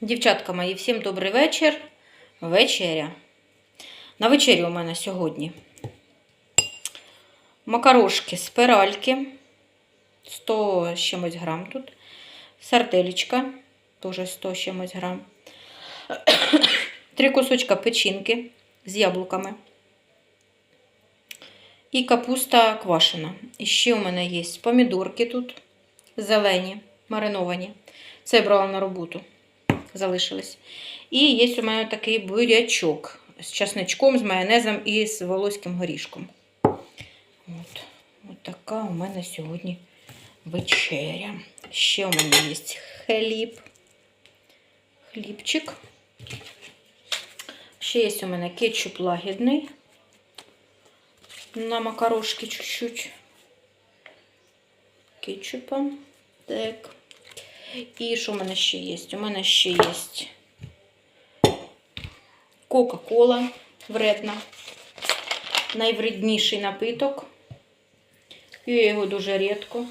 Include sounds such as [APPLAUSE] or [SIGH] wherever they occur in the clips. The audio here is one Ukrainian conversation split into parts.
Дівчатка мої, всім добрий вечір. Вечеря. На вечері у мене сьогодні макарошки спиральки. 100 з чимось грам тут. Сарделечка, теж 100 з чимось грам. Три кусочка печінки з яблуками. І капуста квашена. І ще у мене є помідорки тут, зелені, мариновані. Це я брала на роботу. Залишились. І є у мене такий бурячок з часничком, з майонезом і з волоським горішком. От. От така у мене сьогодні вечеря. Ще у мене є хліб. Хлібчик. Ще є у мене кетчуп лагідний. На макарошки чуть-чуть. Кетчупом. Так. І що в мене ще є? У мене ще є Кока-Кола вредна. Найвредніший напиток. П'ю я його дуже рідко.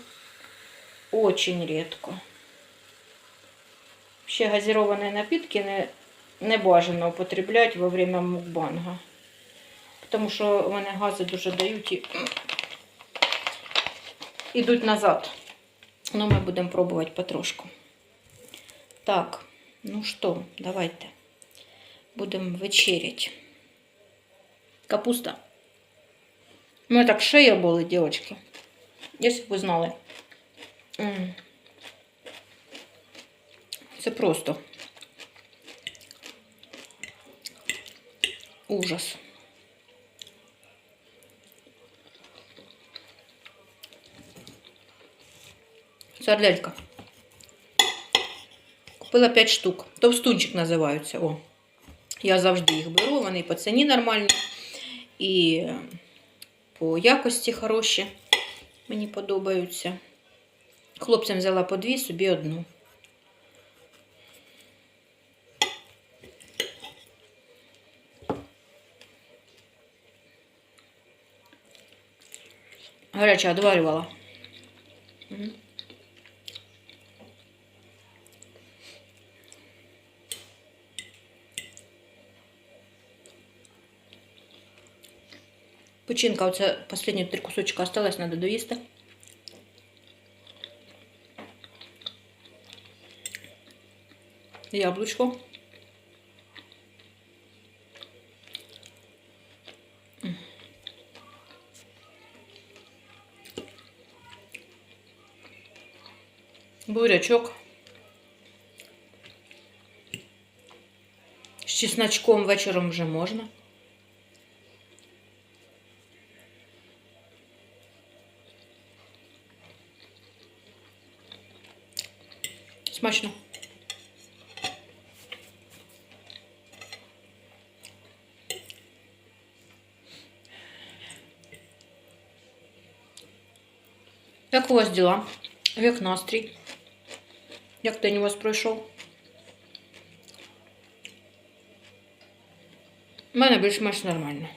Очень рідко. Ще газіровані напитки не, не бажано употребляти во время мукбанга. Тому що вони гази дуже дають і йдуть назад. Ну, ми будемо пробувати потрошку. Так, ну що, давайте. Будемо вечерять. Капуста. У мене так шея болить, дівчатки. Якщо б ви знали. Це просто ужас. Сарделька. Купила 5 штук. Товстунчик називаються. О. Я завжди їх беру, вони і по ціні нормальні, і по якості хороші. Мені подобаються. Хлопцям взяла по дві, собі одну. Гаряча одварювала. Печінка, оце останні три кусочка осталось, надо доїсти. Яблучко. М. Бурячок. З чесночком вечором вже можна. Як у вас діла? Як настрій? Як день у вас пройшов? У мене більш-менш нормально.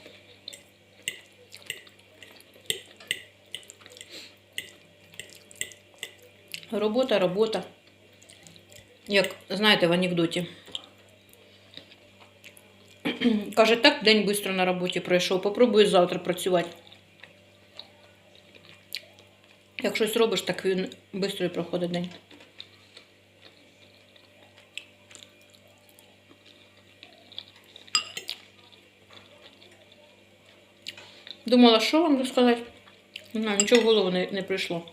Робота, робота. Як знаєте, в анекдоті. [CLEARS THROAT] Каже, так день швидко на роботі пройшов. Попробуй завтра працювати. Як щось робиш, так він швидко проходить день. Думала, що вам розказати? Знаю, нічого в голову не, не прийшло.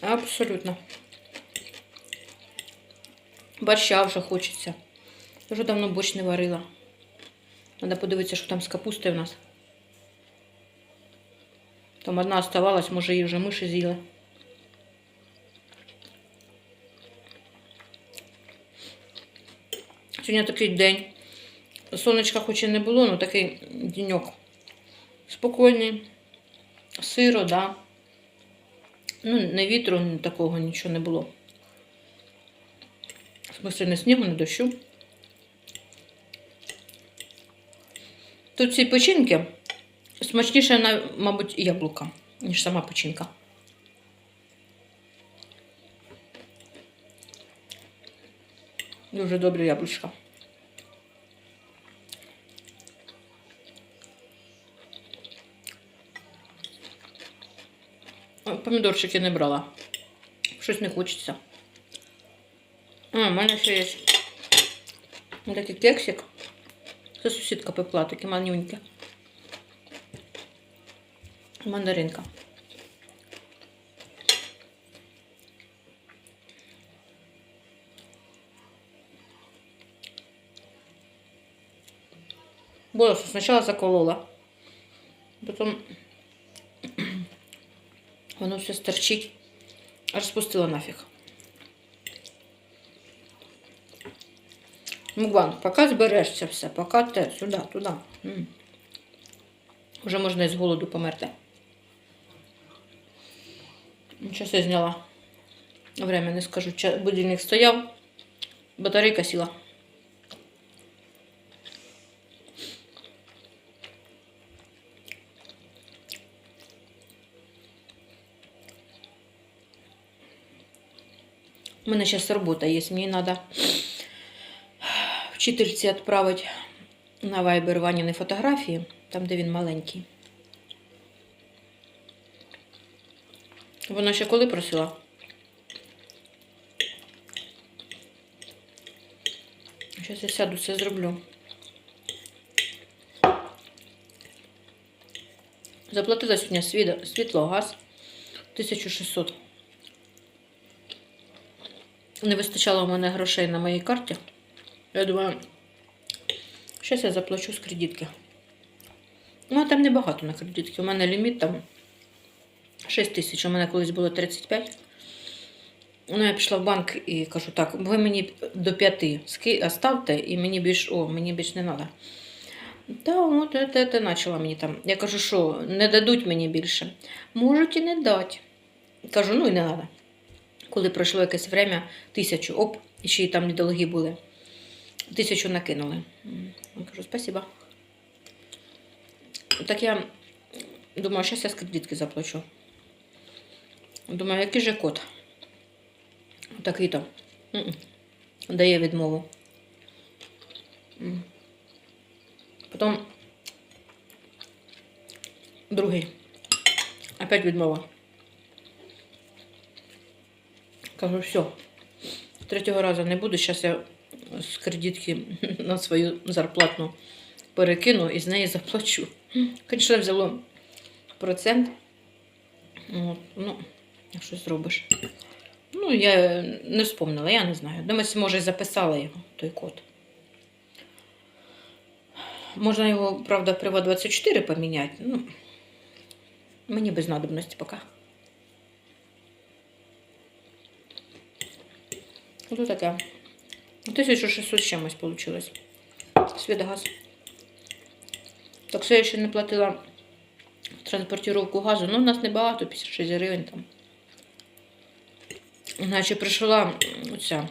Абсолютно. Борща вже хочеться. Вже давно борщ не варила. Треба подивитися, що там з капустою в нас. Там одна оставалась, може її вже миші з'їли. Сьогодні такий день. Сонечка хоч і не було, але такий денек. Спокійний. Сиро, да. Ну, не вітру, такого нічого не було. В смысле, не снігу, не дощу. Тут ці печінки Смачніше, на- мабуть, яблука, ніж сама печінка. Дуже добре яблучка. Ой, Помідорчики не брала. Щось не хочеться. А, в мене ще є такий кексик. Це сусідка пекла, такі манюнькі. Мандаринка. Волосы сначала заколола, потом [CLEARS THROAT] воно все стерчить, розпустила нафіг. Мукбанг, поки зберешся все, поки те, сюди, туди. М. Уже можна із голоду померти. Я зняла. Время не скажу. Будильник стояв, батарейка сіла. У мене зараз робота є, мені треба вчительці відправити на Viber Ваніни фотографії, там, де він маленький. Вона ще коли просила? Зараз я сяду, все зроблю. Заплатила сьогодні світло газ 1600. Не вистачало в мене грошей на моїй карті. Я думаю, зараз я заплачу з кредитки. Ну, а там небагато на кредитки. У мене ліміт там 6 тисяч. У мене колись було 35. Ну, я пішла в банк і кажу, так, ви мені до 5 ски оставте, і мені більш, о, мені більш не треба. Та от це, це почала мені там. Я кажу, що не дадуть мені більше. Можуть і не дати. Кажу, ну і не треба. Коли пройшло якесь время, тисячу, оп, і ще й там недолугі були. Тисячу накинули. Я кажу, спасибо. Так я думаю, зараз я з кредитки заплачу. Думаю, який же код? Такий-то. Дає відмову. Потім другий. Опять відмова. Кажу, все. Третього разу не буду. Зараз я з кредитки [LAUGHS] на свою зарплатну перекину і з неї заплачу. Звісно, взяло процент. От, ну, що зробиш? Ну, я не вспомнила, я не знаю. Думаю, може, записала його, той код. Можна його, правда, Priva 24 поміняти. Ну, мені без надобності поки. Ось таке. 1600 з чимось вийшло. Світгаз. Так все я ще не платила транспортировку газу. Ну, у нас небагато, 56 гривень там. Наче прийшла оця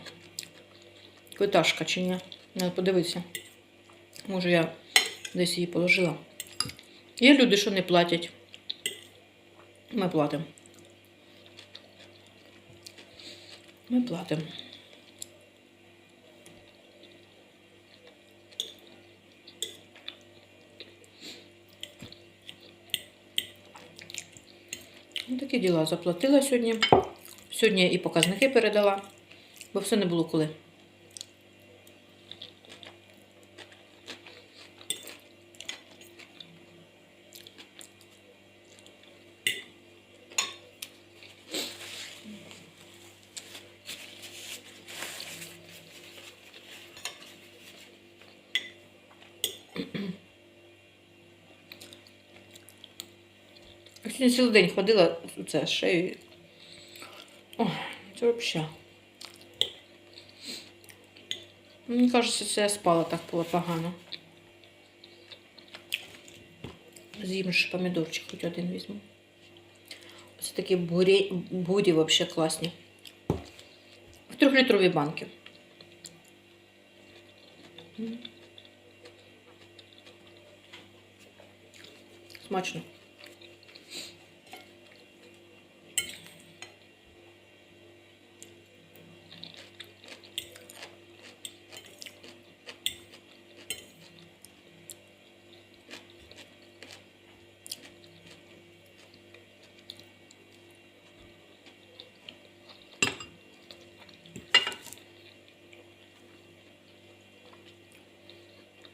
квиташка чи ні. Треба подивитися. Може, я десь її положила. Є люди, що не платять. Ми платимо. Ми платимо. Ну, такі діла заплатила сьогодні. Сьогодні і показники передала, бо все не було коли. Сьогодні цілий день ходила це шею. Ой, це взагалі. Мені кажеться, це я спала так було погано. З'їм ж помідорчик, хоч один візьму. Ось такі бурі, бурі взагалі класні. В трьохлітровій банки. Смачно.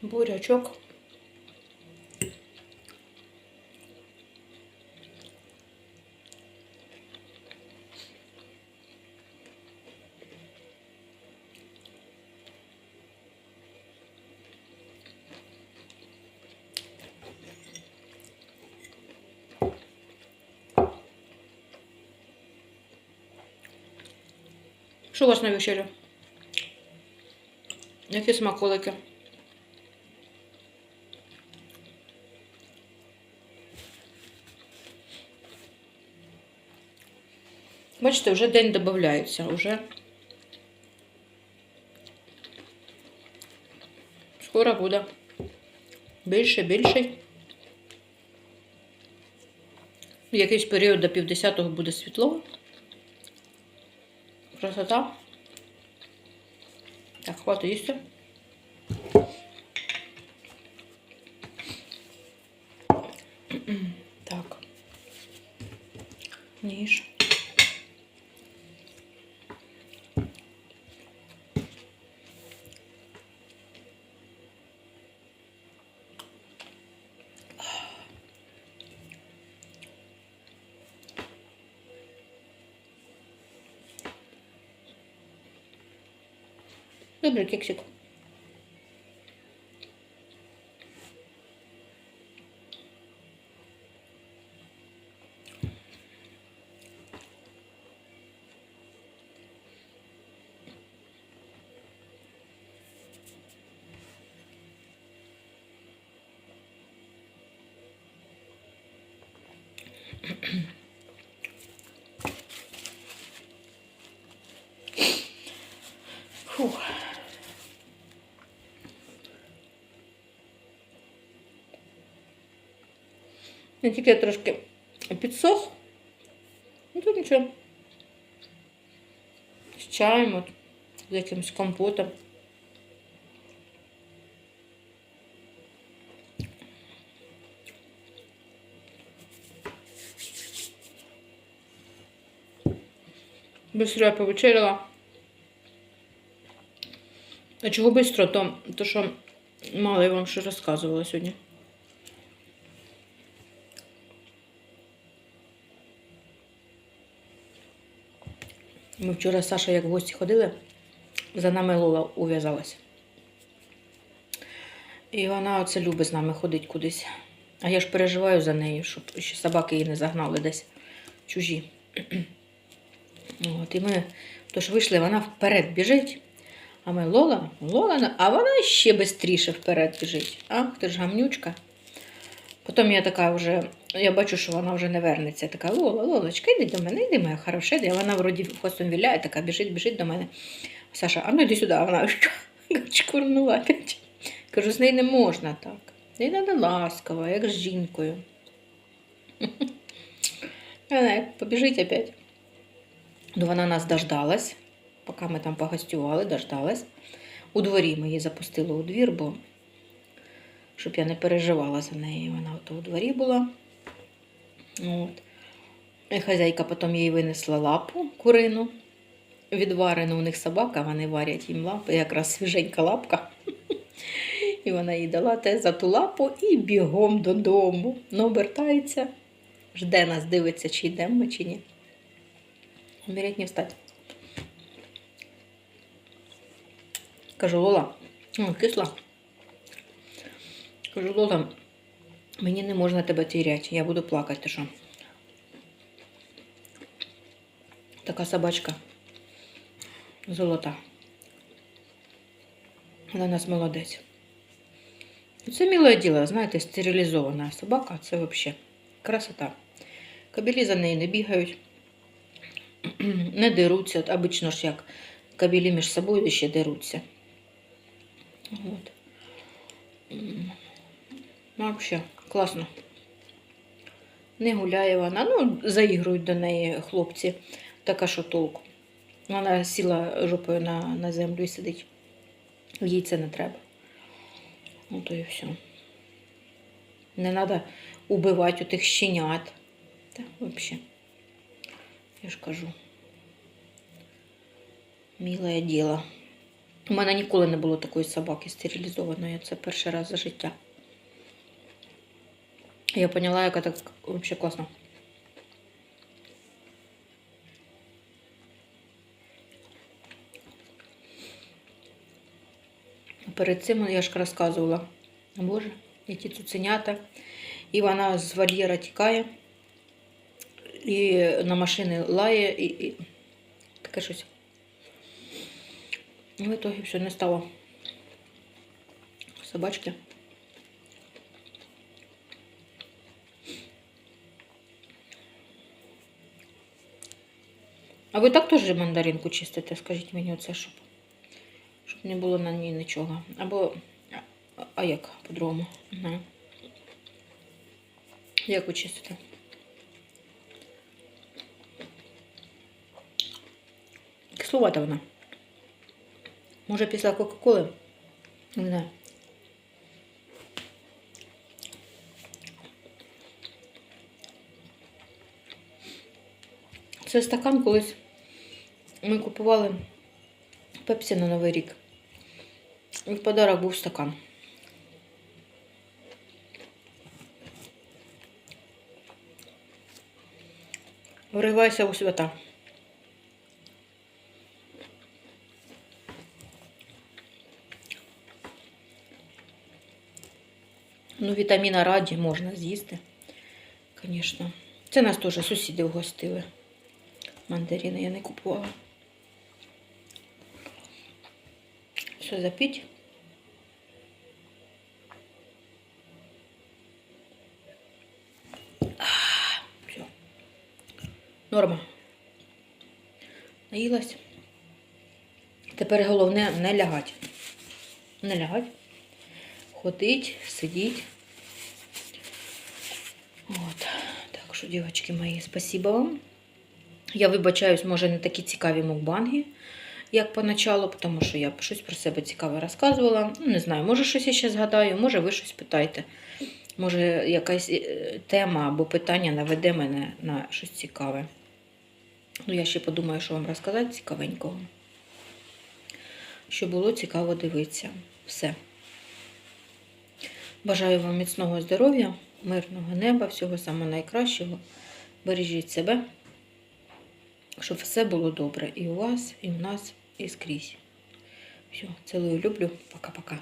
Бурячок. Що у вас на вечерю? Які смаколики? Бачите, вже день додається, вже скоро буде більше. В якийсь період до півдесятого буде світло. Красота. Так, хватить їсти. öbürü küçük. Не тільки трошки підсох. Ну тут нічого. З чаєм, от, з якимось компотом. Быстро я повечеряла. А чого быстро, то, то що мало я вам що розказувала сьогодні. Ми вчора з Сашою, як в гості ходили, за нами Лола ув'язалась. І вона оце любить з нами ходити кудись. А я ж переживаю за нею, щоб ще собаки її не загнали десь чужі. От, і ми тож вийшли, вона вперед біжить. А ми Лола, Лола, а вона ще швидше вперед біжить. Ах, ти ж гамнючка. Потім я така вже, я бачу, що вона вже не вернеться. Така Лола, Лолочка, йди до мене, йди моя хороша. І вона вроді хвостом віляє, така біжить, біжить до мене. Саша, а ну йди сюди, а вона чкурнула. [LAUGHS] [LAUGHS] Кажу, з нею не можна так. Нею треба ласково, як з жінкою. [LAUGHS] Вона побіжить опять. Ну, вона нас дождалась, поки ми там погостювали, дождалась. У дворі ми її запустили у двір, бо щоб я не переживала за неї. Вона у дворі була. От. І хазяйка потім їй винесла лапу курину. Відварену у них собака, вони варять їм лапи, якраз свіженька лапка. І вона їй дала те за ту лапу і бігом додому. Ну, обертається, жде нас, дивиться, чи йдемо ми, чи ні. Умереть не встать. Кажу, Лола, кисла. Кажу, Лола, мені не можна тебе тіряти, я буду плакати, ти що. Така собачка. Золота. Вона у нас молодець. Це миле діло, знаєте, стерилізована собака, це взагалі красота. Кабелі за нею не бігають, [CLEARS THROAT] не деруться. От, обично ж як кабелі між собою ще деруться. От. Ну, взагалі, класно. Не гуляє вона. Ну, заігрують до неї хлопці. Така що толку. Вона сіла жопою на, на землю і сидить. Їй це не треба. Ну, то і все. Не треба убивати у тих щенят. Та взагалі. Я ж кажу. Миле діло. У мене ніколи не було такої собаки стерилізованої. Це перший раз за життя. Я поняла, яка так взагалі класно. Перед цим я ж розказувала, боже, які цуценята. І вона з вольєра тікає, і на машини лає, і, і таке щось. І в итоге все не стало собачки. А ви так теж мандаринку чистите? Скажіть мені оце, щоб, щоб не було на ній нічого. Або. А, як по-другому? Як ви чистите? Кисловата вона. Може після Кока-Коли? Не знаю. Це стакан колись ми купували пепсі на Новий рік. І в подарок був стакан. Вривайся у свята. Ну, вітаміна раді можна з'їсти, звісно. Це нас теж сусіди вгостили. Мандарини я не купувала. Все запіть. Все. Норма. Наїлась. Тепер головне не лягати. Не лягати. Ходить, сидіть. От. Так що, дівчатки мої, спасибо вам. Я вибачаюсь, може, не такі цікаві мукбанги, як поначалу, тому що я щось про себе цікаве розказувала. Ну, не знаю, може щось я ще згадаю, може ви щось питаєте. Може, якась е, тема або питання наведе мене на щось цікаве. Ну, я ще подумаю, що вам розказати цікавенького. Що було цікаво дивитися. Все. Бажаю вам міцного здоров'я, мирного неба, всього самого найкращого. Бережіть себе, щоб все було добре і у вас, і у нас, і скрізь. Все, цілую, люблю. Пока-пока.